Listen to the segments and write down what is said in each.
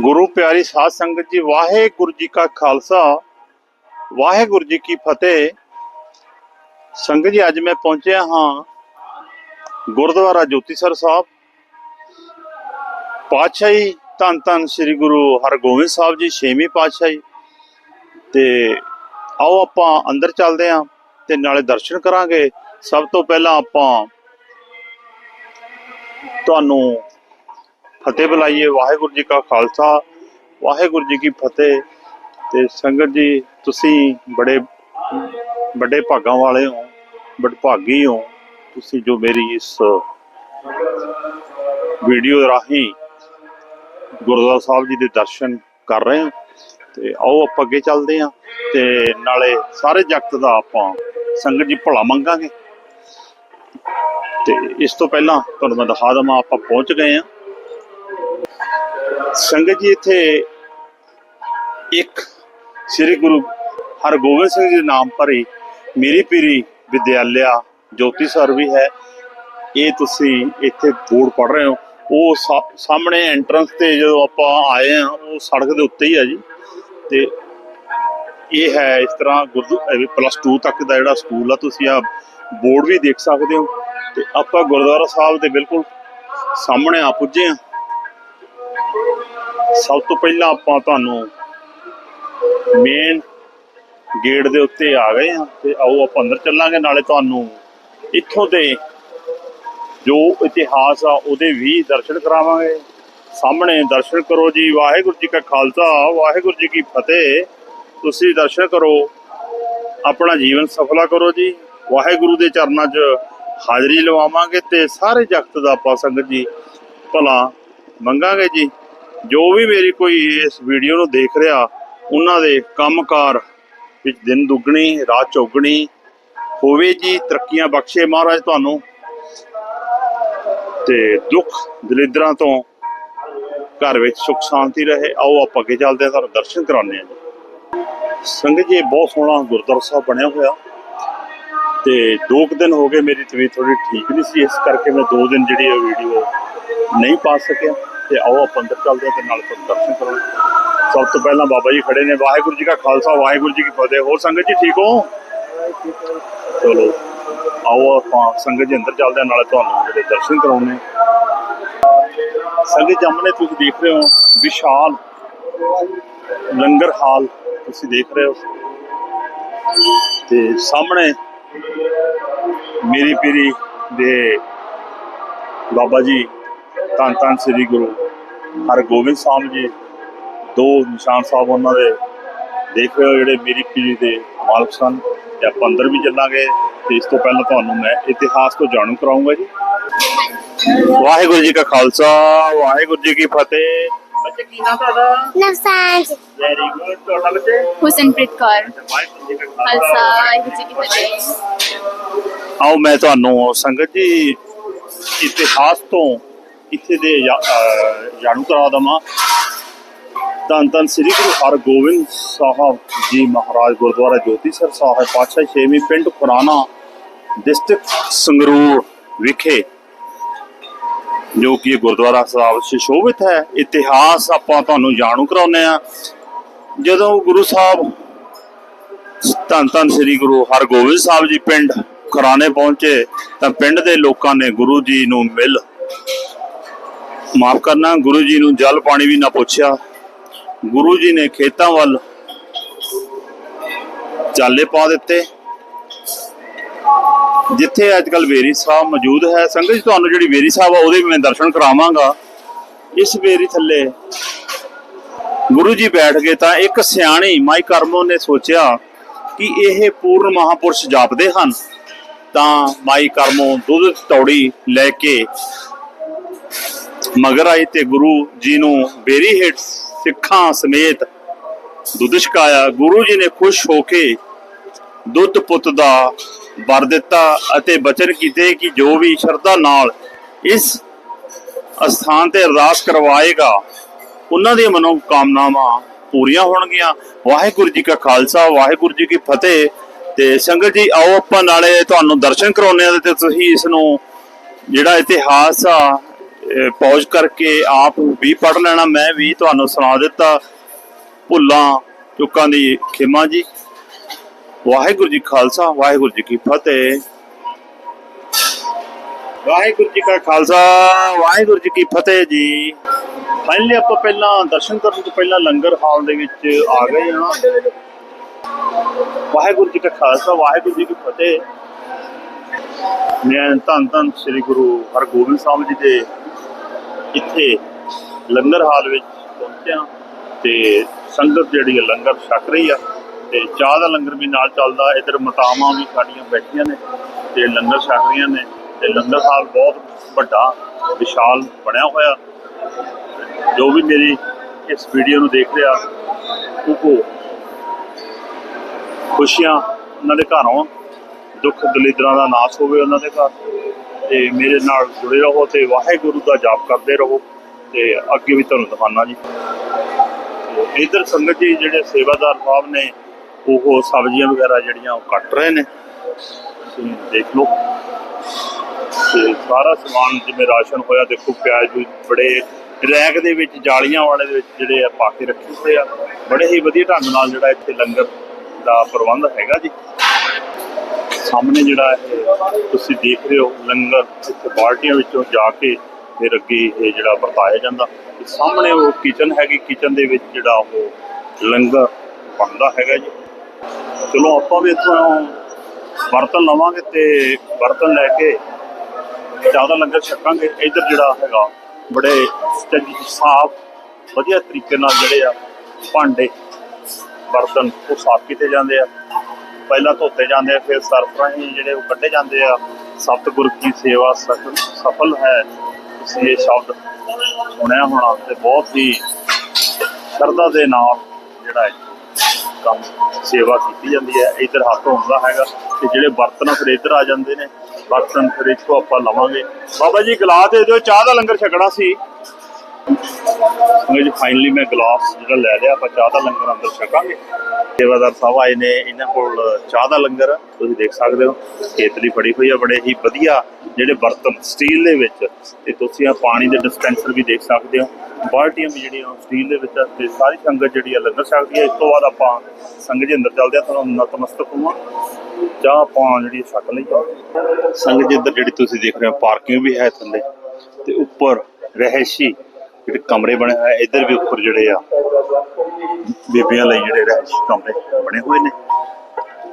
ਗੁਰੂ ਪਿਆਰੀ ਸਾਧ ਸੰਗਤ ਜੀ, ਵਾਹਿਗੁਰੂ ਜੀ ਕਾ ਖਾਲਸਾ। ਵਾਹਿਗੁਰੂ ਜੀ ਕੀ ਫਤਿਹ। ਸੰਗਤ ਜੀ, ਅੱਜ ਮੈਂ ਪਹੁੰਚਿਆ ਹਾਂ ਗੁਰਦੁਆਰਾ ਜੋਤੀਸਰ ਸਾਹਿਬ। ਪਾਤਸ਼ਾਹੀ ਧੰਨ ਧੰਨ ਸ੍ਰੀ ਗੁਰੂ ਹਰਗੋਬਿੰਦ ਸਾਹਿਬ ਜੀ, ਛੇਵੀਂ ਪਾਤਸ਼ਾਹੀ। ਤੇ ਆਓ ਆਪਾਂ ਅੰਦਰ ਚੱਲਦੇ ਹਾਂ ਤੇ ਨਾਲੇ ਦਰਸ਼ਨ ਕਰਾਂਗੇ। ਸਭ ਤੋਂ ਪਹਿਲਾਂ ਆਪਾਂ ਤੁਹਾਨੂੰ ਫਤਿਹ ਬੁਲਾਈਏ, ਵਾਹਿਗੁਰੂ ਜੀ ਕਾ ਖਾਲਸਾ, ਵਾਹਿਗੁਰੂ ਜੀ ਕੀ ਫਤਿਹ। ਤੇ ਸੰਗਤ ਜੀ, ਤੁਸੀਂ ਬੜੇ ਵੱਡੇ ਭਾਗਾਂ ਵਾਲੇ ਹੋ ਬੜੇ ਭਾਗੀ ਹੋ। ਤੁਸੀਂ ਜੋ ਮੇਰੀ ਇਸ ਵੀਡੀਓ ਰਾਹੀਂ ਗੁਰਦੁਆਰਾ ਸਾਹਿਬ ਜੀ ਦੇ ਦਰਸ਼ਨ ਕਰ ਰਹੇ ਹੋ, ਤੇ ਆਓ ਆਪਾਂ ਅੱਗੇ ਚੱਲਦੇ ਹਾਂ, ਤੇ ਨਾਲੇ ਸਾਰੇ ਜਗਤ ਦਾ ਆਪਾਂ ਸੰਗਤ ਜੀ ਭਲਾ ਮੰਗਾਂਗੇ। ਤੇ ਇਸ ਤੋਂ ਪਹਿਲਾਂ ਤੁਹਾਨੂੰ ਮੈਂ ਦਿਖਾ ਦਵਾਂ, ਆਪਾਂ ਪਹੁੰਚ ਗਏ ਹਾਂ। ਸੰਗਤ ਜੀ ਇੱਥੇ ਇੱਕ ਸ੍ਰੀ ਗੁਰੂ ਹਰਗੋਬਿੰਦ ਸਿੰਘ ਜੀ ਦੇ ਨਾਮ ਭਰੀ ਮੇਰੀ ਪੀਰੀ ਵਿਦਿਆਲਿਆ ਜੋਤੀ ਸਰ ਵੀ ਹੈ। ਇਹ ਤੁਸੀਂ ਇੱਥੇ ਬੋਰਡ ਪੜ ਰਹੇ ਹੋ। ਉਹ ਸਾਹਮਣੇ ਐਂਟਰੈਂਸ ਤੇ ਜਦੋਂ ਆਪਾਂ ਆਏ ਆ ਉਹ ਸੜਕ ਦੇ ਉੱਤੇ ਹੀ ਆ ਜੀ। ਤੇ ਇਹ ਹੈ ਇਸ ਤਰ੍ਹਾਂ ਪਲੱਸ 2 ਤੱਕ ਦਾ ਜਿਹੜਾ ਸਕੂਲ ਆ, ਤੁਸੀਂ ਆ ਬੋਰਡ ਵੀ ਦੇਖ ਸਕਦੇ ਹੋ। ਤੇ ਆਪਾਂ ਗੁਰਦੁਆਰਾ ਸਾਹਿਬ ਦੇ ਬਿਲਕੁਲ ਸਾਹਮਣੇ ਆ ਪੁੱਜੇ ਆ ਸਭ ਤੋਂ ਪਹਿਲਾਂ ਆਪਾਂ ਤੁਹਾਨੂੰ ਮੇਨ ਗੇਟ ਦੇ ਉੱਤੇ ਆ ਗਏ ਹਾਂ ਤੇ ਆਓ ਆਪਾਂ ਅੰਦਰ ਚੱਲਾਂਗੇ, ਨਾਲੇ ਤੁਹਾਨੂੰ ਇੱਥੋਂ ਦੇ ਜੋ ਇਤਿਹਾਸ ਆ ਉਹਦੇ ਵੀ ਦਰਸ਼ਨ ਕਰਾਵਾਂਗੇ। ਸਾਹਮਣੇ ਦਰਸ਼ਨ ਕਰੋ ਜੀ, ਵਾਹਿਗੁਰੂ ਜੀ ਕਾ ਖਾਲਸਾ, ਵਾਹਿਗੁਰੂ ਜੀ ਕੀ ਫਤਿਹ। ਤੁਸੀਂ ਦਰਸ਼ਨ ਕਰੋ, ਆਪਣਾ ਜੀਵਨ ਸਫਲਾ ਕਰੋ ਜੀ। ਵਾਹਿਗੁਰੂ ਦੇ ਚਰਨਾਂ 'ਚ ਹਾਜ਼ਰੀ ਲਵਾਵਾਂਗੇ ਤੇ ਸਾਰੇ ਜਗਤ ਦਾ ਆਪਾਂ ਸੰਗਤ ਜੀ ਭਲਾ ਮੰਗਾਂਗੇ ਜੀ। ਜੋ ਵੀ ਮੇਰੀ ਕੋਈ ਇਸ ਵੀਡੀਓ ਨੂੰ ਦੇਖ ਰਿਹਾ, ਉਹਨਾਂ ਦੇ ਕੰਮਕਾਰ ਵਿੱਚ ਦਿਨ ਦੁੱਗਣੀ, ਰਾਤ ਚੌਗਣੀ ਹੋਵੇ ਜੀ, ਤਰੱਕੀਆਂ ਬਖਸ਼ੇ ਮਹਾਰਾਜ ਤੁਹਾਨੂੰ। ਤੇ ਦੁੱਖ ਦਲਿਦਰਾਂ ਤੋਂ ਘਰ ਵਿੱਚ ਸੁਖ ਸ਼ਾਂਤੀ ਰਹੇ। ਆਓ ਆਪਾਂ ਅੱਗੇ ਚੱਲਦੇ ਹਾਂ, ਤੁਹਾਨੂੰ ਦਰਸ਼ਨ ਕਰਾਉਂਦੇ ਹਾਂ ਜੀ। ਸੰਗਤ ਜੀ ਬਹੁਤ ਸੋਹਣਾ ਗੁਰਦੁਆਰਾ ਸਾਹਿਬ ਬਣਿਆ ਹੋਇਆ। ਤੇ ਦੋ ਕੁ ਦਿਨ ਹੋ ਗਏ, ਮੇਰੀ ਤਬੀਅਤ ਥੋੜੀ ਠੀਕ ਨਹੀਂ ਸੀ, ਇਸ ਕਰਕੇ ਮੈਂ ਦੋ ਦਿਨ ਜਿਹੜੀ ਇਹ ਵੀਡੀਓ ਨਹੀਂ ਪਾ ਸਕਿਆ। ਤੇ ਆਓ ਆਪਾਂ ਅੰਦਰ ਚੱਲਦੇ ਹਾਂ ਤੇ ਨਾਲ ਦਰਸ਼ਨ ਕਰਾਂਗੇ। ਸਭ ਤੋਂ ਪਹਿਲਾਂ ਬਾਬਾ ਜੀ ਖੜੇ ਨੇ, ਵਾਹਿਗੁਰੂ ਜੀ ਕਾ ਖਾਲਸਾ, ਵਾਹਿਗੁਰੂ ਜੀ ਕੀ ਫਤਿਹ। ਹੋਰ ਸੰਗਤ ਜੀ ਠੀਕ ਹੋ? ਚਲੋ, ਆਓ ਆਪਾਂ ਸੰਗਤ ਜੀ ਅੰਦਰ ਚੱਲਦੇ ਹਾਂ, ਨਾਲੇ ਤੁਹਾਨੂੰ ਜਿਹੜੇ ਦਰਸ਼ਨ ਕਰਾਉਣੇ ਸੰਗਤ ਜੰਮਨੇ ਤੁਸੀਂ ਦੇਖ ਰਹੇ ਹੋ ਵਿਸ਼ਾਲ ਲੰਗਰ ਹਾਲ, ਤੁਸੀਂ ਦੇਖ ਰਹੇ ਹੋ। ਤੇ ਸਾਹਮਣੇ ਮੇਰੀ ਪੀਰੀ ਦੇ ਬਾਬਾ ਜੀ ਧੰਨ ਧੰਨ ਸ੍ਰੀ ਗੁਰੂ ਹਰਗੋਬਿੰਦ ਸਾਹਿਬ ਜੀ। ਦੋ ਨਿਸ਼ਾਨ ਸਾਹਿਬ ਉਹਨਾਂ ਦੇ ਦੇਖ ਰਹੇ ਹੋ ਜਿਹੜੇ ਮੇਰੀ ਪੀਰੀ ਦੇ ਮਾਲਕ ਸਨ। ਤੇ ਆਪਾਂ ਅੰਦਰ ਵੀ ਚੱਲਾਂਗੇ। ਤੇ ਇਸ ਤੋਂ ਪਹਿਲਾਂ ਤੁਹਾਨੂੰ ਮੈਂ ਇਤਿਹਾਸ ਤੋਂ ਜਾਣੂ ਕਰਾਉਂਗਾ ਜੀ। ਵਾਹਿਗੁਰੂ ਜੀ ਕਾ ਖਾਲਸਾ ਵਾਹਿਗੁਰੂ ਜੀ ਕੀ ਫਤਿਹ। ਬੱਚੇ ਕੀ ਨਾਮ ਤੁਹਾਡਾ? ਨਵਸਾਂਜ ਵੈਰੀ ਗੁੱਡ ਤੁਹਾਡਾ ਬੱਚੇ? ਹੁਸਨਪ੍ਰੀਤ ਕੌਰ। ਵਾਹਿਗੁਰੂ ਜੀ ਕਾ ਖਾਲਸਾ। ਵਾਹਿਗੁਰੂ ਜੀ ਕੀ ਫਤਿਹ। ਆਓ ਮੈਂ ਤੁਹਾਨੂੰ ਸੰਗਤ ਜੀ ਇਤਿਹਾਸ ਤੋਂ ਇੱਥੇ ਦੇ ਜਾਣੂ ਕਰਾ ਦਵਾਂ। ਧੰਨ ਧੰਨ ਸ੍ਰੀ ਗੁਰੂ ਹਰਗੋਬਿੰਦ ਸਾਹਿਬ ਜੀ ਮਹਾਰਾਜ ਗੁਰਦੁਆਰਾ ਜੋਤੀਸਰ ਸਾਹਿਬ, ਪਾਤਸ਼ਾਹ ਛੇਵੀਂ ਪਿੰਡ ਖੁਰਾਣਾ ਡਿਸਟ੍ਰਿਕਟ ਸੰਗਰੂਰ ਵਿਖੇ, ਜੋ ਕਿ ਗੁਰਦੁਆਰਾ ਸਾਹਿਬ ਸੁਸ਼ੋਭਿਤ ਹੈ। ਇਤਿਹਾਸ ਆਪਾਂ ਤੁਹਾਨੂੰ ਜਾਣੂ ਕਰਾਉਂਦੇ ਆ ਜਦੋਂ ਗੁਰੂ ਸਾਹਿਬ ਧੰਨ ਧੰਨ ਸ੍ਰੀ ਗੁਰੂ ਹਰਗੋਬਿੰਦ ਸਾਹਿਬ ਜੀ ਪਿੰਡ ਖਰਾਣੇ ਪਹੁੰਚੇ, ਤਾਂ ਪਿੰਡ ਦੇ ਲੋਕਾਂ ਨੇ ਗੁਰੂ ਜੀ ਨੂੰ ਮਿਲ ਮਾਫ ਕਰਨਾ, ਗੁਰੂ ਜੀ ਨੂੰ ਜਲ ਪਾਣੀ ਵੀ ਨਾ ਪੁੱਛਿਆ। ਗੁਰੂ ਜੀ ਨੇ ਖੇਤਾਂ ਵੱਲ ਚਾਲੇ ਪਾ ਦਿੱਤੇ। ਜਿੱਥੇ ਅੱਜ ਕੱਲ ਵੇਰੀ ਸਾਹਿਬ ਮੌਜੂਦ ਹੈ, ਸੰਗਤ ਜੀ, ਤੁਹਾਨੂੰ ਜਿਹੜੀ ਵੇਰੀ ਸਾਹਿਬ ਆ, ਉਹਦੇ ਵੀ ਮੈਂ ਦਰਸ਼ਨ ਕਰਾਵਾਂਗਾ। ਇਸ ਵੇਰੀ ਥੱਲੇ ਗੁਰੂ ਜੀ ਬੈਠ ਗਏ ਤਾਂ ਇੱਕ ਸਿਆਣੀ ਮਾਈ ਕਰਮੋ ਨੇ ਸੋਚਿਆ ਕਿ ਇਹ ਪੂਰਨ ਮਹਾਪੁਰਸ਼ ਜਾਪਦੇ ਹਨ। ਤਾਂ ਮਾਈ ਕਰਮੋ ਦੁੱਧ ਤੌੜੀ ਲੈ ਕੇ ਮਗਰ ਆਈ ਤੇ ਗੁਰੂ ਜੀ ਨੂੰ ਬੇਰੀ ਹੇਠ ਸਿੱਖਾਂ ਸਮੇਤ ਦੁੱਧ ਛਕਾਇਆ। ਗੁਰੂ ਜੀ ਨੇ ਖੁਸ਼ ਹੋ ਕੇ ਦੁੱਧ ਪੁੱਤ ਦਾ ਵਰ ਦਿੱਤਾ ਅਤੇ ਬਚਨ ਕੀਤੇ ਕਿ ਜੋ ਵੀ ਸ਼ਰਧਾ ਨਾਲ ਇਸ ਅਸਥਾਨ ਤੇ ਅਰਦਾਸ ਕਰਵਾਏਗਾ, ਉਹਨਾਂ ਦੀਆਂ ਮਨੋ ਕਾਮਨਾਵਾਂ ਪੂਰੀਆਂ ਹੋਣਗੀਆਂ। ਵਾਹਿਗੁਰੂ ਜੀ ਕਾ ਖਾਲਸਾ, ਵਾਹਿਗੁਰੂ ਜੀ ਕੀ ਫਤਿਹ। ਤੇ ਸੰਗਤ ਜੀ, ਆਓ ਆਪਾਂ ਨਾਲੇ ਤੁਹਾਨੂੰ ਦਰਸ਼ਨ ਕਰਾਉਂਦੇ ਆ ਤੇ ਤੁਸੀਂ ਇਸ ਨੂੰ ਜਿਹੜਾ ਇਤਿਹਾਸ ਆ ਪੌਜ ਕਰਕੇ ਆਪ ਵੀ ਪੜ ਲੈਣਾ, ਮੈਂ ਵੀ ਤੁਹਾਨੂੰ ਸੁਣਾ ਦਿੱਤਾ। ਭੁੱਲਾਂ, ਚੁੱਕਾਂ ਦੀ ਖਿਮਾ ਜੀ। ਵਾਹਿਗੁਰੂ ਜੀ ਖਾਲਸਾ, ਵਾਹਿਗੁਰੂ ਜੀ ਕੀ ਫਤਿਹ। ਵਾਹਿਗੁਰੂ ਜੀ ਕਾ ਖਾਲਸਾ, ਵਾਹਿਗੁਰੂ ਜੀ ਕੀ ਫਤਿਹ ਜੀ। ਫਾਈਨਲੀ ਆਪਾਂ ਪਹਿਲਾਂ ਦਰਸ਼ਨ ਕਰਨ ਤੋਂ ਪਹਿਲਾਂ ਲੰਗਰ ਹਾਲ ਦੇ ਵਿੱਚ ਆ ਗਏ ਹਾਂ। ਵਾਹਿਗੁਰੂ ਜੀ ਕਾ ਖਾਲਸਾ, ਵਾਹਿਗੁਰੂ ਜੀ ਕੀ ਫਤਿਹ। ਮੈਂ ਧੰਨ ਧੰਨ ਸ੍ਰੀ ਗੁਰੂ ਹਰਗੋਬਿੰਦ ਸਾਹਿਬ ਜੀ ਦੇ ਇੱਥੇ ਲੰਗਰ ਹਾਲ ਵਿੱਚ ਪਹੁੰਚਿਆ ਤੇ ਸੰਗਤ ਜਿਹੜੀ ਹੈ ਲੰਗਰ ਛਕ ਰਹੀ ਆ ਤੇ ਚਾਹ ਦਾ ਲੰਗਰ ਵੀ ਨਾਲ ਚੱਲਦਾ, ਇਧਰ ਮਤਾਵਾਂ ਵੀ ਸਾਡੀਆਂ ਬੈਠੀਆਂ ਨੇ ਤੇ ਲੰਗਰ ਛਕ ਰਹੀਆਂ ਨੇ ਤੇ ਲੰਗਰ ਹਾਲ ਬਹੁਤ ਵੱਡਾ, ਵਿਸ਼ਾਲ ਬਣਿਆ ਹੋਇਆ। ਜੋ ਵੀ ਮੇਰੀ ਇਸ ਵੀਡੀਓ ਨੂੰ ਦੇਖ ਰਿਹਾ, ਉਹ ਖੁਸ਼ੀਆਂ ਉਹਨਾਂ ਦੇ ਘਰੋਂ ਦੁੱਖ ਦਲਿਦਰਾਂ ਦਾ ਨਾਸ਼ ਹੋਵੇ ਉਹਨਾਂ ਦੇ ਘਰ। ਤੇ ਮੇਰੇ ਨਾਲ ਜੁੜੇ ਰਹੋ ਤੇ ਵਾਹਿਗੁਰੂ ਦਾ ਜਾਪ ਕਰਦੇ ਰਹੋ ਤੇ ਅੱਗੇ ਵੀ ਤੁਹਾਨੂੰ ਦਿਖਾਣਾ ਜੀ। ਤੇ ਇਧਰ ਸੰਗਤ ਜੀ ਜਿਹੜੇ ਸੇਵਾਦਾਰ ਸਾਹਿਬ ਨੇ, ਉਹ ਸਬਜ਼ੀਆਂ ਵਗੈਰਾ ਜਿਹੜੀਆਂ ਉਹ ਕੱਟ ਰਹੇ ਨੇ। ਤੁਸੀਂ ਦੇਖ ਲਓ। ਤੇ ਸਾਰਾ ਸਮਾਨ ਜਿਵੇਂ ਰਾਸ਼ਨ ਹੋਇਆ, ਦੇਖੋ ਪਿਆਜ਼ ਵੀ ਬੜੇ ਰੈਕ ਦੇ ਵਿੱਚ, ਜਾਲੀਆਂ ਵਾਲੇ ਦੇ ਵਿੱਚ ਜਿਹੜੇ ਆ ਪਾ ਕੇ ਰੱਖੇ ਹੋਏ ਆ। ਬੜੇ ਹੀ ਵਧੀਆ ਢੰਗ ਨਾਲ ਜਿਹੜਾ ਇੱਥੇ ਲੰਗਰ ਦਾ ਪ੍ਰਬੰਧ ਹੈਗਾ ਜੀ। ਸਾਹਮਣੇ ਜਿਹੜਾ ਇਹ ਤੁਸੀਂ ਦੇਖ ਰਹੇ ਹੋ ਲੰਗਰ, ਇੱਥੇ ਬਾਲਟੀਆਂ ਵਿੱਚੋਂ ਜਾ ਕੇ ਫਿਰ ਅੱਗੇ ਇਹ ਜਿਹੜਾ ਵਰਤਾਇਆ ਜਾਂਦਾ। ਤੇ ਸਾਹਮਣੇ ਉਹ ਕਿਚਨ ਹੈਗੀ ਕਿਚਨ ਦੇ ਵਿੱਚ ਜਿਹੜਾ ਉਹ ਲੰਗਰ ਬਣਦਾ ਹੈਗਾ ਜੀ। ਚਲੋ ਆਪਾਂ ਵੀ ਇੱਥੋਂ ਬਰਤਨ ਲਵਾਂਗੇ ਤੇ ਬਰਤਨ ਲੈ ਕੇ ਜ਼ਿਆਦਾ ਲੰਗਰ ਛਕਾਂਗੇ। ਇੱਧਰ ਜਿਹੜਾ ਹੈਗਾ, ਬੜੇ ਚੰਗੀ ਸਾਫ਼, ਵਧੀਆ ਤਰੀਕੇ ਨਾਲ ਜਿਹੜੇ ਆ ਭਾਂਡੇ, ਬਰਤਨ ਉਹ ਸਾਫ਼ ਕੀਤੇ ਜਾਂਦੇ ਆ। ਪਹਿਲਾਂ ਧੋਤੇ ਜਾਂਦੇ ਆ, ਫਿਰ ਸਰਫ ਰਾਹੀਂ ਜਿਹੜੇ ਉਹ ਕੱਢੇ ਜਾਂਦੇ ਆ। ਸਤਿਗੁਰ ਕੀ ਸੇਵਾ ਸਫਲ ਹੈ, ਤੁਸੀਂ ਇਹ ਸ਼ਬਦ ਸੁਣਿਆ ਹੋਣਾ ਤੇ ਬਹੁਤ ਹੀ ਸ਼ਰਧਾ ਦੇ ਨਾਲ ਜਿਹੜਾ ਹੈ ਕੰਮ, ਸੇਵਾ ਕੀਤੀ ਜਾਂਦੀ ਹੈ। ਇੱਧਰ ਹੱਥ ਹੁੰਦਾ ਹੈਗਾ ਤੇ ਜਿਹੜੇ ਬਰਤਨ ਫਿਰ ਇੱਧਰ ਆ ਜਾਂਦੇ ਨੇ, ਬਰਤਨ ਫਿਰ ਇੱਥੋਂ ਆਪਾਂ ਲਵਾਂਗੇ। ਬਾਬਾ ਜੀ ਗਲਾ ਦੇ ਦਿਓ, ਚਾਹ ਦਾ ਲੰਗਰ ਛਕਣਾ ਸੀ। ਜੀ ਫਾਈਨਲੀ ਮੈਂ ਗਲਾਸ ਜਿਹੜਾ ਲੈ ਲਿਆ, ਆਪਾਂ ਚਾਹ ਦਾ ਲੰਗਰ ਅੰਦਰ ਛਕਾਂਗੇ। ਸੇਵਾਦਾਰ ਸਾਹਿਬ ਆਏ ਨੇ, ਇਹਨਾਂ ਕੋਲ ਚਾਹ ਦਾ ਲੰਗਰ ਤੁਸੀਂ ਦੇਖ ਸਕਦੇ ਹੋ ਕੇਤਲੀ ਫੜੀ ਹੋਈ ਆ, ਬੜੇ ਹੀ ਵਧੀਆ ਜਿਹੜੇ ਬਰਤਨ ਸਟੀਲ ਦੇ ਵਿੱਚ, ਤੇ ਤੁਸੀਂ ਆ ਪਾਣੀ ਦੇ ਡਿਸਪੈਂਸਰ ਵੀ ਦੇਖ ਸਕਦੇ ਹੋ। ਬਾਲਟੀਆਂ ਵੀ ਜਿਹੜੀਆਂ ਉਹ ਸਟੀਲ ਦੇ ਵਿੱਚ ਆ, ਤੇ ਸਾਰੀ ਸੰਗਤ ਜਿਹੜੀ ਆ ਲੰਗਰ ਛਕਦੀ ਹੈ ਇਸ ਤੋਂ ਬਾਅਦ ਆਪਾਂ ਸੰਗਤ ਦੇ ਅੰਦਰ ਚੱਲਦੇ ਆ, ਤੁਹਾਨੂੰ ਨਤਮਸਤਕ ਹੋਵਾਂ। ਚਾਹ ਆਪਾਂ ਜਿਹੜੀ ਛਕ ਲਈ ਆ। ਸੰਗਤ ਜੀ ਅੰਦਰ ਜਿਹੜੀ ਤੁਸੀਂ ਦੇਖ ਰਹੇ ਹੋ, ਪਾਰਕਿੰਗ ਵੀ ਹੈ ਥੱਲੇ, ਤੇ ਉੱਪਰ ਰਹਿਸ਼ੀ ਜਿਹੜੇ ਕਮਰੇ ਬਣੇ ਹੋਏ ਇੱਧਰ ਵੀ ਉੱਪਰ ਜਿਹੜੇ ਆ, ਬੀਬੀਆਂ ਲਈ ਜਿਹੜੇ ਰਹਿਸ਼ ਕਮਰੇ ਬਣੇ ਹੋਏ ਨੇ।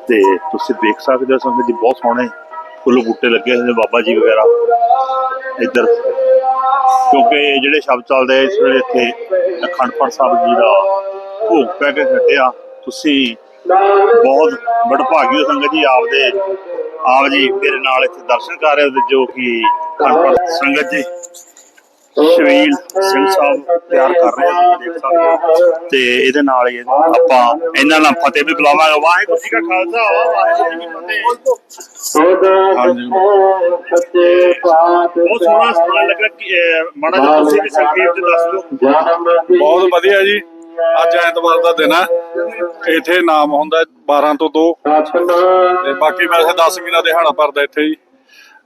ਤੇ ਤੁਸੀਂ ਦੇਖ ਸਕਦੇ ਹੋ ਸੰਗਤ ਜੀ, ਬਹੁਤ ਸੋਹਣੇ ਫੁੱਲ ਬੂਟੇ ਲੱਗੇ ਹੋਏ ਨੇ ਬਾਬਾ ਜੀ ਵਗੈਰਾ ਇੱਧਰ। ਕਿਉਂਕਿ ਜਿਹੜੇ ਸ਼ਬਦ ਚੱਲਦੇ ਇਸ ਵੇਲੇ ਇੱਥੇ ਅਖੰਡ ਪਾਠ ਸਾਹਿਬ ਜੀ ਦਾ ਭੋਗ ਪੈ ਕੇ ਛੱਡਿਆ ਤੁਸੀਂ ਬਹੁਤ ਬੜਭਾਗੀ ਹੋ ਸੰਗਤ ਜੀ, ਆਪਦੇ ਆਪ ਜੀ ਮੇਰੇ ਨਾਲ ਇੱਥੇ ਦਰਸ਼ਨ ਕਰ ਰਹੇ ਹੋ ਜੋ ਕਿ ਅਖੰਡ ਸੰਗਤ ਜੀ। ਸ਼ਵੀਲ ਸਿੰਘ ਸਾਹਿਬ ਤਿਆਰ ਕਰ ਰਹੇ ਆ ਦੇਖ ਸਕਦੇ ਹੋ। ਤੇ ਇਹਦੇ ਨਾਲ ਹੀ ਆਪਾਂ ਇਹਨਾਂ ਨਾਲ ਫਤਿਹ ਵੀ ਬੁਲਾਵਾਂਗੇ। ਵਾਹਿਗੁਰੂ ਜੀ ਕਾ ਖਾਲਸਾ ਵਾਹਿਗੁਰੂ ਜੀ ਕੀ ਫਤਿਹ। ਬਹੁਤ ਸੋਹਣਾ ਸੋਹਣਾ ਲੱਗਾ ਕਿ ਅਹ, ਮਾੜਾ ਜਿਹਾ ਤੁਸੀਂ ਵੀ ਸੰਖੇਪ ਚ ਦੱਸ ਦਿਓ। ਬਹੁਤ ਵਧੀਆ ਜੀ। ਅੱਜ ਐਤਵਾਰ ਦਾ ਦਿਨ ਹੈ ਇੱਥੇ ਨਾਮ ਹੁੰਦਾ 12 ਤੋਂ 2 ਤੇ ਬਾਕੀ ਵੈਸੇ 10 ਮਹੀਨਾ ਦਿਹਾੜਾ ਪਰਦਾ ਇੱਥੇ ਹੀ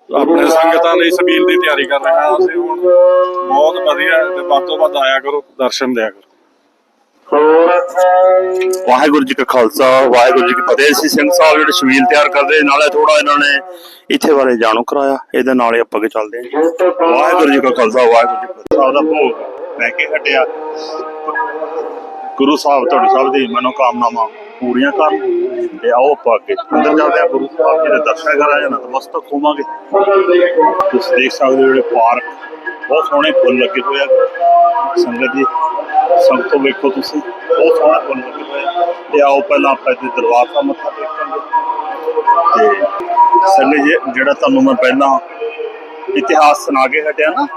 ਆਪਣੇ ਸੰਗਤਾਂ ਲਈ ਸਬੀਲ ਦੀ ਤਿਆਰੀ ਕਰ ਰਹੇ ਹਾਂ ਅਸੀਂ ਹੁਣ ਬਹੁਤ ਵਧੀਆ ਤੇ ਵੱਧ ਤੋਂ ਵੱਧ ਆਇਆ ਕਰੋ ਦਰਸ਼ਨ ਦਿਆ ਕਰੋ। ਵਾਹਿਗੁਰੂ ਜੀ ਕਾ ਖਾਲਸਾ ਵਾਹਿਗੁਰੂ ਜੀ ਕੀ ਫਤਿਹ। ਸੀ ਸਿੰਘ ਸਾਹਿਬ ਜਿਹੜੇ ਸ਼ਵੀਲ ਤਿਆਰ ਕਰਦੇ ਨਾਲੇ ਥੋੜਾ ਇਹਨਾਂ ਨੇ ਇੱਥੇ ਬਾਰੇ ਜਾਣੂ ਕਰਾਇਆ ਇਹਦੇ ਨਾਲ ਹੀ ਆਪਾਂ ਅੱਗੇ ਚੱਲਦੇ ਹਾਂ। ਵਾਹਿਗੁਰੂ ਜੀ ਕਾ ਖਾਲਸਾ ਵਾਹਿਗੁਰੂ ਜੀ ਕੀ ਫਤਿਹ। ਸਾਹਿਬ ਦਾ ਭੋਗ ਲੈ ਕੇ ਹਟਿਆ। ਗੁਰੂ ਸਾਹਿਬ ਤੁਹਾਡੀ ਸਭ ਦੀ ਮਨੋਕਾਮਨਾਵਾਂ ਪੂਰੀਆਂ ਕਰਨ ਤੇ ਆਓ ਆਪਾਂ ਅੱਗੇ। ਅੰਦਰ ਚੱਲਦੇ ਹਾਂ, ਗੁਰੂ ਸਾਹਿਬ ਜੀ ਦੇ ਦਰਸ਼ਨ ਕਰਾਂਗੇ ਨਤਮਸਤਕ ਹੋਵਾਂਗੇ ਤੁਸੀਂ ਦੇਖ ਸਕਦੇ ਹੋ ਜਿਹੜੇ ਪਾਰਕ, ਬਹੁਤ ਸੋਹਣੇ ਫੁੱਲ ਲੱਗੇ ਹੋਏ ਆ। ਸੰਗਤ ਜੀ, ਸਭ ਤੋਂ ਵੇਖੋ ਤੁਸੀਂ, ਬਹੁਤ ਸੋਹਣੇ ਫੁੱਲ ਲੱਗੇ ਹੋਏ ਤੇ ਆਓ ਪਹਿਲਾਂ ਆਪਾਂ ਇੱਥੇ ਦਰਬਾਰ ਸਾਹਿਬ ਮੱਥਾ ਟੇਕਾਂਗੇ ਤੇ ਸੰਗਤ ਜੀ, ਜਿਹੜਾ ਤੁਹਾਨੂੰ ਮੈਂ ਪਹਿਲਾਂ ਇਤਿਹਾਸ ਸੁਣਾ ਕੇ ਹਟਿਆ ਨਾ,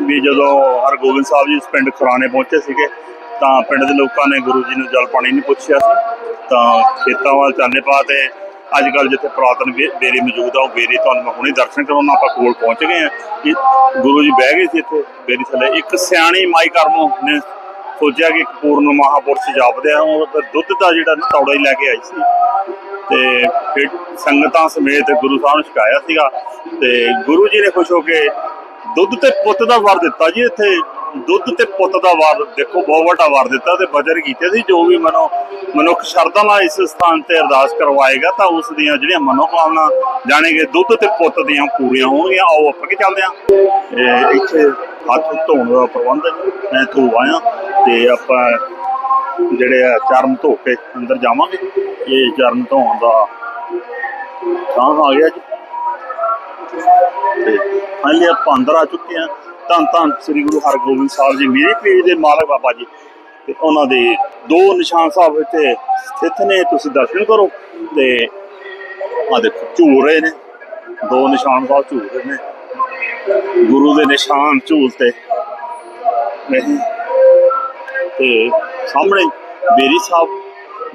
ਵੀ ਜਦੋਂ ਹਰਗੋਬਿੰਦ ਸਾਹਿਬ ਜੀ ਇਸ ਪਿੰਡ ਖੁਰਾਣੇ ਪਹੁੰਚੇ ਸੀਗੇ ਤਾਂ ਪਿੰਡ ਦੇ ਲੋਕਾਂ ਨੇ ਗੁਰੂ ਜੀ ਨੂੰ ਜਲ ਪਾਣੀ ਨਹੀਂ ਪੁੱਛਿਆ ਸੀ। ਤਾਂ ਖੇਤਾਂ ਵੱਲ ਚਾਲੇ ਪਾ ਤੇ ਅੱਜ ਕੱਲ ਜਿੱਥੇ ਪੁਰਾਤਨ ਬੇਰੀ ਮੌਜੂਦ ਆ, ਉਹ ਬੇਰੀ ਤੁਹਾਨੂੰ ਮੈਂ ਹੁਣੇ ਦਰਸ਼ਨ ਕਰਾਉਣਾ ਆਪਾਂ ਕੋਲ ਪਹੁੰਚ ਗਏ ਆ। ਇਹ ਗੁਰੂ ਜੀ ਬਹਿ ਗਏ ਸੀ ਇੱਥੇ ਬੇਰੀ ਥੱਲੇ। ਇੱਕ ਸਿਆਣੀ ਮਾਈ ਕਰਮੋ ਨੇ ਸੋਚਿਆ ਕਿ ਇੱਕ ਪੂਰਨ ਮਹਾਪੁਰਸ਼ ਜਾਪਦੇ ਆ, ਉਹ ਦੁੱਧ ਦਾ ਜਿਹੜਾ ਤੌੜਾ ਹੀ ਲੈ ਕੇ ਆਈ ਸੀ। ਤੇ ਫਿਰ ਸੰਗਤਾਂ ਸਮੇਤ ਗੁਰੂ ਸਾਹਿਬ ਨੂੰ ਛਕਾਇਆ ਸੀਗਾ। ਤੇ ਗੁਰੂ ਜੀ ਨੇ ਖੁਸ਼ ਹੋ ਕੇ ਦੁੱਧ ਤੇ ਪੁੱਤ ਦਾ ਵਰ ਦਿੱਤਾ ਜੀ ਇੱਥੇ। ਦੁੱਧ ਤੇ ਪੁੱਤ ਦਾ ਵਾਰ, ਦੇਖੋ ਬਹੁਤ ਵੱਡਾ ਵਾਰ ਦਿੱਤਾ ਤੇ ਬਜਰ ਕੀਤੇ ਸੀ। ਜੋ ਵੀ ਮਨੋ, ਮਨੁੱਖ ਸ਼ਰਧਾ ਨਾਲ ਇਸ ਸਥਾਨ ਤੇ ਅਰਦਾਸ ਕਰਵਾਏਗਾ ਤਾਂ ਉਸ ਦੀਆਂ ਜਿਹੜੀਆਂ ਮਨੋਕਾਮਨਾ ਜਾਣੇਗੇ, ਦੁੱਧ ਤੇ ਪੁੱਤ ਦੀਆਂ ਪੂਰੀਆਂ ਹੋਣਗੀਆਂ। ਆਓ ਆਪਾਂ ਕੀ ਚੱਲਦੇ ਹਾਂ। ਇੱਥੇ ਹੱਥ ਧੋਣ ਦਾ ਪ੍ਰਬੰਧ ਹੈ। ਮੈਂ ਧੋ ਆਇਆ ਤੇ ਆਪਾਂ ਜਿਹੜੇ ਆ ਚਰਮ ਧੋ ਕੇ ਅੰਦਰ ਜਾਵਾਂਗੇ। ਇਹ ਚਰਮ ਧੋਣ ਦਾ ਤਾਂ ਆ ਗਿਆ ਜੀ। ਤੇ ਹਾਲੇ ਆਪਾਂ ਅੰਦਰ ਆ ਚੁੱਕੇ ਆ ਧੰਨ ਧੰਨ ਸ੍ਰੀ ਗੁਰੂ ਹਰਗੋਬਿੰਦ ਸਾਹਿਬ ਜੀ, ਮੇਰੇ ਪੇਜ ਦੇ ਮਾਲਕ ਬਾਬਾ ਜੀ। ਤੇ ਉਹਨਾਂ ਦੇ ਦੋ ਨਿਸ਼ਾਨ ਸਾਹਿਬ ਇੱਥੇ ਸਥਿਤ ਨੇ, ਤੁਸੀਂ ਦਰਸ਼ਨ ਕਰੋ। ਤੇ ਆ ਦੇਖੋ, ਝੂਲ ਰਹੇ ਨੇ। ਦੋ ਨਿਸ਼ਾਨ ਸਾਹਿਬ ਝੂਲ ਰਹੇ ਨੇ। ਗੁਰੂ ਦੇ ਨਿਸ਼ਾਨ ਝੂਲ ਤੇ ਨਹੀਂ। ਤੇ ਸਾਹਮਣੇ ਬੇਰੀ ਸਾਹਿਬ।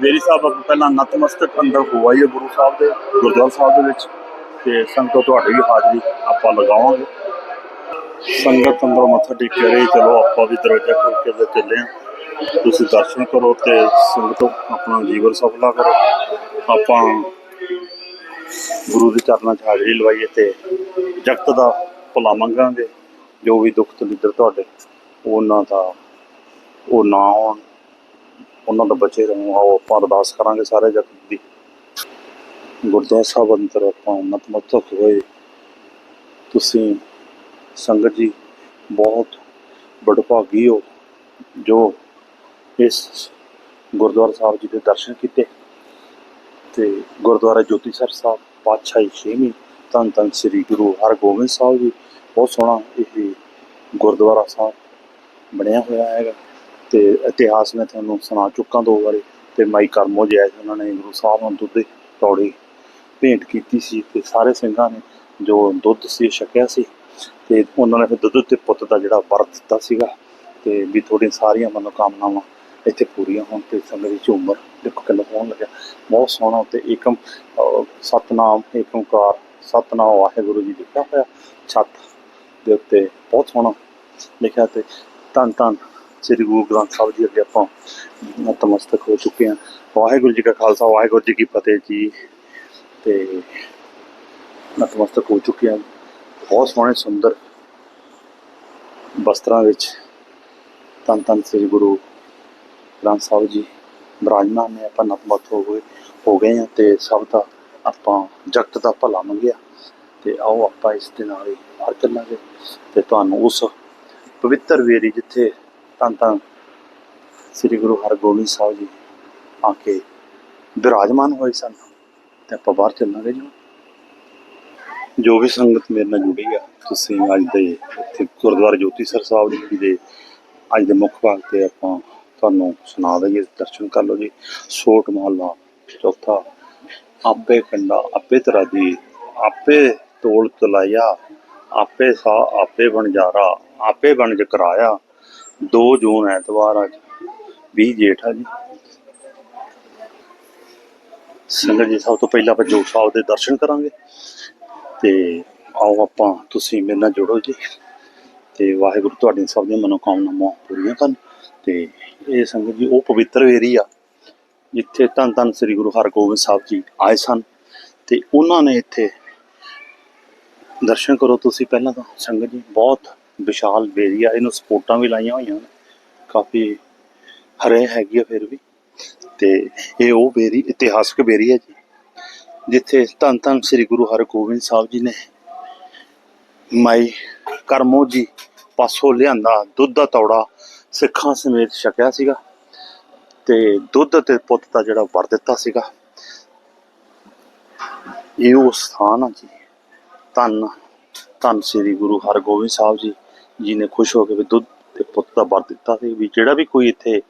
ਬੇਰੀ ਸਾਹਿਬ ਪਹਿਲਾਂ ਨਤਮਸਤਕ ਅੰਦਰ ਹੋ ਆਈਏ ਗੁਰੂ ਸਾਹਿਬ ਦੇ, ਗੁਰਦੁਆਰਾ ਸਾਹਿਬ ਦੇ ਵਿੱਚ। ਤੇ ਸੰਗਤ ਤੁਹਾਡੀ ਵੀ ਹਾਜ਼ਰੀ ਆਪਾਂ ਲਗਾਵਾਂਗੇ। ਸੰਗਤ ਅੰਦਰ ਮੱਥਾ ਟੇਕ ਕੇ ਰਹੀ ਚਲੋ ਆਪਾਂ ਵੀ ਦਰਵਾਜ਼ਾ ਖੋਲ ਕੇ ਅੰਦਰ ਚੱਲੇ ਹਾਂ ਤੁਸੀਂ ਦਰਸ਼ਨ ਕਰੋ ਤੇ ਸੰਗਤੋ ਆਪਣਾ ਜੀਵਨ ਸਫਲਾ ਕਰੋ। ਆਪਾਂ ਗੁਰੂ ਦੇ ਚਰਨਾਂ 'ਚ ਹਾਜ਼ਰੀ ਲਵਾਈਏ ਤੇ ਜਗਤ ਦਾ ਭਲਾ ਮੰਗਾਂਗੇ। ਜੋ ਵੀ ਦੁੱਖ ਤਕਲੀਫ ਤੁਹਾਡੇ, ਉਹਨਾਂ ਦਾ ਉਹ ਨਾ ਹੋਣ ਉਹਨਾਂ ਦਾ ਬਚੇ ਰਹੋ। ਆਓ, ਆਪਾਂ ਅਰਦਾਸ ਕਰਾਂਗੇ ਸਾਰੇ ਜਗਤ ਦੀ। ਗੁਰਦੁਆਰਾ ਸਾਹਿਬ ਅੰਦਰ ਆਪਾਂ ਨਤਮਸਤਕ ਹੋਏ। ਤੁਸੀਂ ਸੰਗਤ ਜੀ ਬਹੁਤ ਬੜਭਾਗੀ ਹੋ, ਜੋ ਇਸ ਗੁਰਦੁਆਰਾ ਸਾਹਿਬ ਜੀ ਦੇ ਦਰਸ਼ਨ ਕੀਤੇ। ਤੇ ਗੁਰਦੁਆਰਾ ਜੋਤੀ ਸਰ ਸਾਹਿਬ ਪਾਤਸ਼ਾਹੀ ਛੇਵੀਂ ਧੰਨ ਧੰਨ ਸ੍ਰੀ ਗੁਰੂ ਹਰਗੋਬਿੰਦ ਸਾਹਿਬ ਜੀ, ਬਹੁਤ ਸੋਹਣਾ ਇਹ ਗੁਰਦੁਆਰਾ ਸਾਹਿਬ ਬਣਿਆ ਹੋਇਆ ਹੈਗਾ। ਤੇ ਇਤਿਹਾਸ ਮੈਂ ਤੁਹਾਨੂੰ ਸੁਣਾ ਚੁੱਕਾ ਦੋ ਵਾਰੀ, ਤੇ ਮਾਈ ਕਰਮੋ ਜੀ ਉਹਨਾਂ ਨੇ ਗੁਰੂ ਸਾਹਿਬ ਨੂੰ ਦੁੱਧ ਦੀ ਤੌੜੀ ਭੇਂਟ ਕੀਤੀ ਸੀ ਤੇ ਸਾਰੇ ਸਿੰਘਾਂ ਨੇ ਜੋ ਦੁੱਧ ਸੀ ਛਕਿਆ ਸੀ ਤੇ ਉਹਨਾਂ ਨੇ ਫਿਰ ਦੁੱਧ ਤੇ ਪੁੱਤ ਦਾ ਜਿਹੜਾ ਵਰ ਦਿੱਤਾ ਸੀਗਾ ਤੇ ਵੀ ਤੁਹਾਡੀਆਂ ਸਾਰੀਆਂ ਮਨੋਕਾਮਨਾਵਾਂ ਇੱਥੇ ਪੂਰੀਆਂ ਹੋਣ ਤੇ ਸੰਗਤ ਦੀ ਝੂਮਰ ਦੇਖੋ ਕਿੰਨਾ ਹੋਣ ਲੱਗਿਆ। ਬਹੁਤ ਸੋਹਣਾ ਉੱਤੇ ਏਕਮ ਸਤਨਾਮ ਏਕ ਓੰਕਾਰ ਸਤਨਾਮ ਵਾਹਿਗੁਰੂ ਜੀ ਲਿਖਿਆ ਹੋਇਆ ਛੱਤ ਦੇ ਉੱਤੇ ਬਹੁਤ ਸੋਹਣਾ ਲਿਖਿਆ ਤੇ ਧੰਨ ਧੰਨ ਸ੍ਰੀ ਗੁਰੂ ਗ੍ਰੰਥ ਸਾਹਿਬ ਜੀ ਅੱਗੇ ਆਪਾਂ ਨਤਮਸਤਕ ਹੋ ਚੁੱਕੇ ਹਾਂ। ਵਾਹਿਗੁਰੂ ਜੀ ਕਾ ਖਾਲਸਾ, ਵਾਹਿਗੁਰੂ ਜੀ ਕੀ ਫਤਿਹ ਜੀ। ਤੇ ਨਤਮਸਤਕ ਹੋ ਚੁੱਕੇ ਹਾਂ। ਬਹੁਤ ਸੋਹਣੇ, ਸੁੰਦਰ ਵਸਤਰਾਂ ਵਿੱਚ ਧੰਨ ਧੰਨ ਸ੍ਰੀ ਗੁਰੂ ਗ੍ਰੰਥ ਸਾਹਿਬ ਜੀ ਬਿਰਾਜਮਾਨ ਨੇ, ਆਪਾਂ ਨਤਮਸਤਕ ਹੋ ਗਏ ਹੋ ਗਏ ਹਾਂ ਤੇ ਸਭ ਦਾ ਆਪਾਂ, ਜਗਤ ਦਾ ਭਲਾ ਮੰਗਿਆ। ਤੇ ਆਓ ਆਪਾਂ ਇਸ ਦੇ ਨਾਲ ਹੀ ਬਾਹਰ ਚੱਲਾਂਗੇ ਤੇ ਤੁਹਾਨੂੰ ਉਸ ਪਵਿੱਤਰ ਵੇਰੀ ਜਿੱਥੇ ਧੰਨ ਧੰਨ ਸ੍ਰੀ ਗੁਰੂ ਹਰਗੋਬਿੰਦ ਸਾਹਿਬ ਜੀ ਆ ਕੇ ਬਿਰਾਜਮਾਨ ਹੋਏ ਸਨ ਤੇ ਆਪਾਂ ਬਾਹਰ ਚੱਲਾਂਗੇ ਜੀ ਜੋ ਵੀ ਸੰਗਤ ਮੇਰੇ ਨਾਲ ਜੁੜੀ ਆ, ਤੁਸੀਂ ਅੱਜ ਦੇ ਇੱਥੇ ਗੁਰਦੁਆਰਾ ਜੋਤੀਸਰ ਸਾਹਿਬ ਜੀ ਦੇ ਅੱਜ ਦੇ ਮੁੱਖ ਭਾਗ ਤੇ ਆਪਾਂ ਤੁਹਾਨੂੰ ਸੁਣਾ ਦਈਏ, ਦਰਸ਼ਨ ਕਰ ਲਓ ਜੀ। ਸੋਟ ਮਹੱਲਾ, ਚੌਥਾ, ਆਪੇ ਕੰਡਾ, ਆਪੇ ਤਰਾਦੀ ਆਪੇ ਤੋਲ ਤਲਾਇਆ, ਆਪੇ ਸਾ, ਆਪੇ ਬਣਜਾਰਾ ਆਪੇ ਬਣ ਜਕਰਾਇਆ। 2 ਜੂਨ ਐਤਵਾਰ ਅੱਜ 20 ਜੇਠ ਆ ਜੀ। ਸੰਗਤ ਜੀ, ਸਭ ਤੋਂ ਪਹਿਲਾਂ ਆਪਾਂ ਜੋਤ ਸਾਹਿਬ ਦੇ ਦਰਸ਼ਨ ਕਰਾਂਗੇ। ਤੇ ਆਓ ਆਪਾਂ, ਤੁਸੀਂ ਮੇਰੇ ਨਾਲ ਜੁੜੋ ਜੀ। ਤੇ ਵਾਹਿਗੁਰੂ ਤੁਹਾਡੀਆਂ ਸਭ ਦੀਆਂ ਮਨੋਕਾਮਨਾਵਾਂ ਪੂਰੀਆਂ ਕਰਨ। ਤੇ ਇਹ ਸੰਗਤ ਜੀ, ਉਹ ਪਵਿੱਤਰ ਏਰੀਆ ਜਿੱਥੇ ਧੰਨ ਧੰਨ ਸ੍ਰੀ ਗੁਰੂ ਹਰਗੋਬਿੰਦ ਸਾਹਿਬ ਜੀ ਆਏ ਸਨ। ਤੇ ਉਹਨਾਂ ਨੇ ਇੱਥੇ ਦਰਸ਼ਨ ਕਰੋ ਤੁਸੀਂ ਪਹਿਲਾਂ ਤਾਂ। ਸੰਗਤ ਜੀ, ਬਹੁਤ ਵਿਸ਼ਾਲ ਏਰੀਆ, ਇਹਨੂੰ ਸਪੋਰਟਾਂ ਵੀ ਲਾਈਆਂ ਹੋਈਆਂ ਨੇ। ਕਾਫੀ ਹਰੇ ਹੈਗੀ ਆ ਫਿਰ ਵੀ। ਤੇ ਇਹ ਉਹ ਬੇਰੀ, ਇਤਿਹਾਸਕ ਬੇਰੀ ਹੈ ਜੀ, ਜਿੱਥੇ ਧੰਨ ਧੰਨ ਸ੍ਰੀ ਗੁਰੂ ਹਰਗੋਬਿੰਦ ਸਾਹਿਬ ਜੀ ਨੇ ਮਾਈ ਕਰਮੋ ਜੀ ਪਾਸੋਂ ਲਿਆਂਦਾ ਦੁੱਧ ਦਾ ਤੌੜਾ ਸਿੱਖਾਂ ਸਮੇਤ ਛਕਿਆ ਸੀਗਾ ਤੇ ਦੁੱਧ ਤੇ ਪੁੱਤ ਦਾ ਜਿਹੜਾ ਵਰ ਦਿੱਤਾ ਸੀਗਾ। ਇਹ ਉਹ ਸਥਾਨ ਆ ਜੀ, ਧੰਨ ਧੰਨ ਸ੍ਰੀ ਗੁਰੂ ਹਰਗੋਬਿੰਦ ਸਾਹਿਬ ਜੀ ਜੀ ਨੇ ਖੁਸ਼ ਹੋ ਕੇ ਵੀ ਦੁੱਧ ਤੇ ਪੁੱਤ ਦਾ ਵਰ ਦਿੱਤਾ ਸੀ, ਵੀ ਜਿਹੜਾ ਵੀ ਕੋਈ ਇੱਥੇ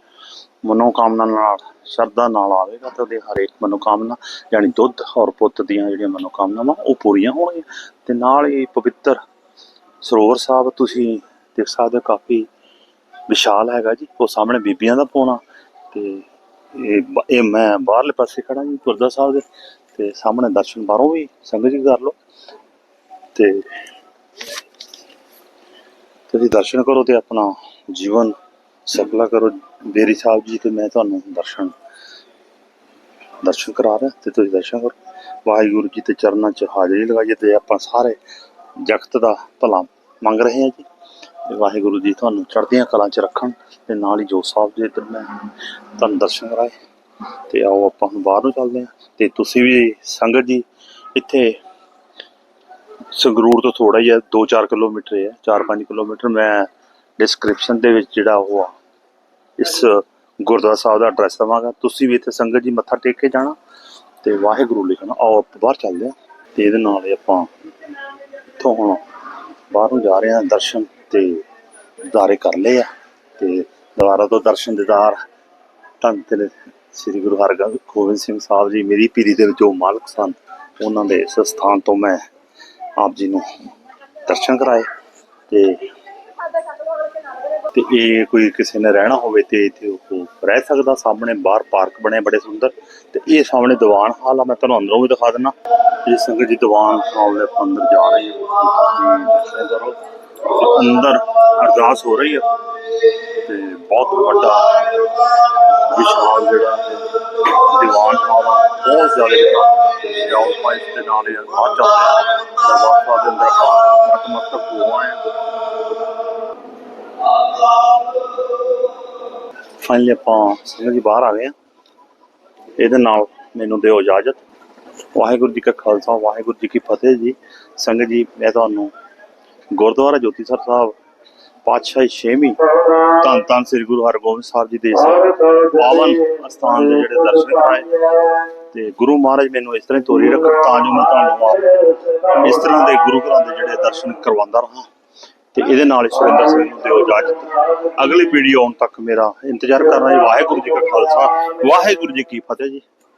ਮਨੋਕਾਮਨਾ ਨਾਲ, ਸ਼ਰਧਾ ਨਾਲ ਆਵੇਗਾ ਤਾਂ ਉਹਦੇ ਹਰੇਕ ਮਨੋਕਾਮਨਾ, ਯਾਨੀ ਦੁੱਧ ਔਰ ਪੁੱਤ ਦੀਆਂ ਜਿਹੜੀਆਂ ਮਨੋਕਾਮਨਾਵਾਂ ਉਹ ਪੂਰੀਆਂ ਹੋਣਗੀਆਂ। ਤੇ ਨਾਲ ਹੀ ਪਵਿੱਤਰ ਸਰੋਵਰ ਸਾਹਿਬ ਤੁਸੀਂ ਦੇਖ ਸਕਦੇ ਹੋ, ਕਾਫੀ ਵਿਸ਼ਾਲ ਹੈਗਾ ਜੀ। ਉਹ ਸਾਹਮਣੇ ਬੀਬੀਆਂ ਦਾ ਪੋਣਾ ਤੇ ਇਹ ਇਹ ਮੈਂ ਬਾਹਰਲੇ ਪਾਸੇ ਖੜਾ ਜੀ ਗੁਰਦਾ ਸਾਹਿਬ ਦੇ। ਤੇ ਸਾਹਮਣੇ ਦਰਸ਼ਨ ਬਾਹਰੋਂ ਵੀ ਸੰਗਤ ਜੀ ਕਰ ਲਓ। ਤੇ ਤੁਸੀਂ ਦਰਸ਼ਨ ਕਰੋ ਤੇ ਆਪਣਾ ਜੀਵਨ ਸਫਲਾ ਕਰੋ। ਬੇਰੀ ਸਾਹਿਬ ਜੀ ਤੇ ਮੈਂ ਤੁਹਾਨੂੰ ਦਰਸ਼ਨ ਦਰਸ਼ਨ ਕਰਾ ਰਿਹਾ ਤੇ ਤੁਸੀਂ ਦਰਸ਼ਨ ਕਰੋ। ਵਾਹਿਗੁਰੂ ਜੀ ਦੇ ਚਰਨਾਂ 'ਚ ਹਾਜ਼ਰੀ ਲਗਾਈਏ ਤੇ ਆਪਾਂ ਸਾਰੇ ਜਗਤ ਦਾ ਭਲਾ ਮੰਗ ਰਹੇ ਹਾਂ ਜੀ। ਤੇ ਵਾਹਿਗੁਰੂ ਜੀ ਤੁਹਾਨੂੰ ਚੜ੍ਹਦੀਆਂ ਕਲਾਂ 'ਚ ਰੱਖਣ ਤੇ ਨਾਲ ਹੀ ਜੋਤ ਸਾਹਿਬ ਜੀ ਇੱਧਰ ਮੈਂ ਤੁਹਾਨੂੰ ਦਰਸ਼ਨ ਕਰਾਏ। ਤੇ ਆਓ ਆਪਾਂ ਹੁਣ ਬਾਹਰ ਨੂੰ ਚੱਲਦੇ ਹਾਂ ਤੇ ਤੁਸੀਂ ਵੀ ਸੰਗਤ ਜੀ, ਇੱਥੇ ਸੰਗਰੂਰ ਤੋਂ ਥੋੜਾ ਜਿਹਾ ਹੈ 2-4 ਕਿਲੋਮੀਟਰ ਹੈ 4-5 ਕਿਲੋਮੀਟਰ ਮੈਂ ਡਿਸਕ੍ਰਿਪਸ਼ਨ ਦੇ ਵਿੱਚ ਜਿਹੜਾ ਉਹ ਆ, ਇਸ ਗੁਰਦੁਆਰਾ ਸਾਹਿਬ ਦਾ ਐਡਰੈਸ ਦਵਾਂਗਾ। ਤੁਸੀਂ ਵੀ ਇੱਥੇ ਸੰਗਤ ਜੀ ਮੱਥਾ ਟੇਕ ਕੇ ਜਾਣਾ ਤੇ ਵਾਹਿਗੁਰੂ ਲਿਖਣਾ। ਆਓ ਆਪਾਂ ਬਾਹਰ ਚੱਲਦੇ ਹਾਂ ਤੇ ਇਹਦੇ ਨਾਲ ਹੀ ਆਪਾਂ ਇੱਥੋਂ ਹੁਣ ਬਾਹਰ ਨੂੰ ਜਾ ਰਹੇ ਹਾਂ ਦਰਸ਼ਨ ਤੇ ਦਾਰੇ ਕਰ ਲਏ ਆ ਤੇ ਦੁਬਾਰਾ ਤੋਂ ਦਰਸ਼ਨ ਦਿਦਾਰ ਧੰਨ ਤੇ ਸ੍ਰੀ ਗੁਰੂ ਹਰਗੋਬਿੰਦ ਸਿੰਘ ਸਾਹਿਬ ਜੀ, ਮੇਰੀ ਪੀਰੀ ਦੇ ਜੋ ਮਾਲਕ ਸਨ। ਉਹਨਾਂ ਦੇ ਇਸ ਸਥਾਨ ਤੋਂ ਮੈਂ ਆਪ ਜੀ ਨੂੰ ਦਰਸ਼ਨ ਕਰਾਏ ਤੇ ਤੇ ਇਹ ਕੋਈ ਕਿਸੇ ਨੇ ਰਹਿਣਾ ਹੋਵੇ ਤੇ ਇੱਥੇ ਉਹ ਰਹਿ ਸਕਦਾ, ਸਾਹਮਣੇ ਬਾਹਰ ਪਾਰਕ ਬਣੇ ਬੜੇ ਸੁੰਦਰ। ਤੇ ਇਹ ਸਾਹਮਣੇ ਦੀਵਾਨ ਹਾਲ ਆ, ਮੈਂ ਤੁਹਾਨੂੰ ਅੰਦਰੋਂ ਵੀ ਦਿਖਾ ਦਿੰਨਾ। ਇਹ ਸੰਗਤ ਜੀ ਦੀਵਾਨ ਹਾਲ ਦੇ ਅੰਦਰ ਜਾ ਰਹੇ ਹਾਂ। ਅੰਦਰ ਅਰਦਾਸ ਹੋ ਰਹੀ ਹੈ ਤੇ ਬਹੁਤ ਵੱਡਾ ਵਿਸ਼ਾਲ ਜਿਹੜਾ ਦੀਵਾਨ ਹਾਲ ਬਹੁਤ ਜ਼ਿਆਦਾ ਜਾਓ ਪਾਈਸ ਦੇ ਨਾਲ ਹੀ ਆ ਦਰਬਾਰ ਸਾਹਿਬ ਦੇ ਅੰਦਰ ਆਪਾਂ ਨਤਮਸਤਕ ਫਾਈਨਲੀ ਆਪਾਂ ਸੰਗਤ ਜੀ ਬਾਹਰ ਆ ਗਏ ਆ ਇਹਦੇ ਨਾਲ ਮੈਨੂੰ ਦਿਓ ਇਜਾਜ਼ਤ। ਵਾਹਿਗੁਰੂ ਜੀ ਕਾ ਖਾਲਸਾ, ਵਾਹਿਗੁਰੂ ਜੀ ਕੀ ਫਤਿਹ ਜੀ। ਸੰਗਤ ਜੀ, ਮੈਂ ਤੁਹਾਨੂੰ ਗੁਰਦੁਆਰਾ ਜੋਤੀਸਰ ਸਾਹਿਬ, ਪਾਤਸ਼ਾਹੀ ਛੇਵੀਂ ਧੰਨ ਧੰਨ ਸ੍ਰੀ ਗੁਰੂ ਹਰਗੋਬਿੰਦ ਸਾਹਿਬ ਜੀ ਦੇ ਪਾਵਨ ਅਸਥਾਨ ਦੇ ਜਿਹੜੇ ਦਰਸ਼ਨ ਕਰਾਏ। ਤੇ ਗੁਰੂ ਮਹਾਰਾਜ ਮੈਨੂੰ ਇਸ ਤਰ੍ਹਾਂ ਹੀ ਤੋਰੀ ਰੱਖਣ, ਤਾਂ ਜੋ ਮੈਂ ਤੁਹਾਨੂੰ ਆਪ ਇਸ ਤਰ੍ਹਾਂ ਦੇ ਗੁਰੂ ਘਰਾਂ ਦੇ ਜਿਹੜੇ ਦਰਸ਼ਨ ਕਰਵਾਉਂਦਾ ਰਹਾਂ। ਤੇ ਇਹਦੇ ਨਾਲ ਹੀ ਸੁਰਿੰਦਰ ਸਿੰਘ ਨੂੰ ਦਿਓ ਇਜਾਜ਼ਤ। ਅਗਲੀ ਵੀਡੀਓ ਆਉਣ ਤੱਕ ਮੇਰਾ ਇੰਤਜ਼ਾਰ ਕਰਨਾ ਜੀ। ਵਾਹਿਗੁਰੂ ਜੀ ਕਾ ਖਾਲਸਾ। ਵਾਹਿਗੁਰੂ ਜੀ ਕੀ ਫਤਿਹ ਜੀ।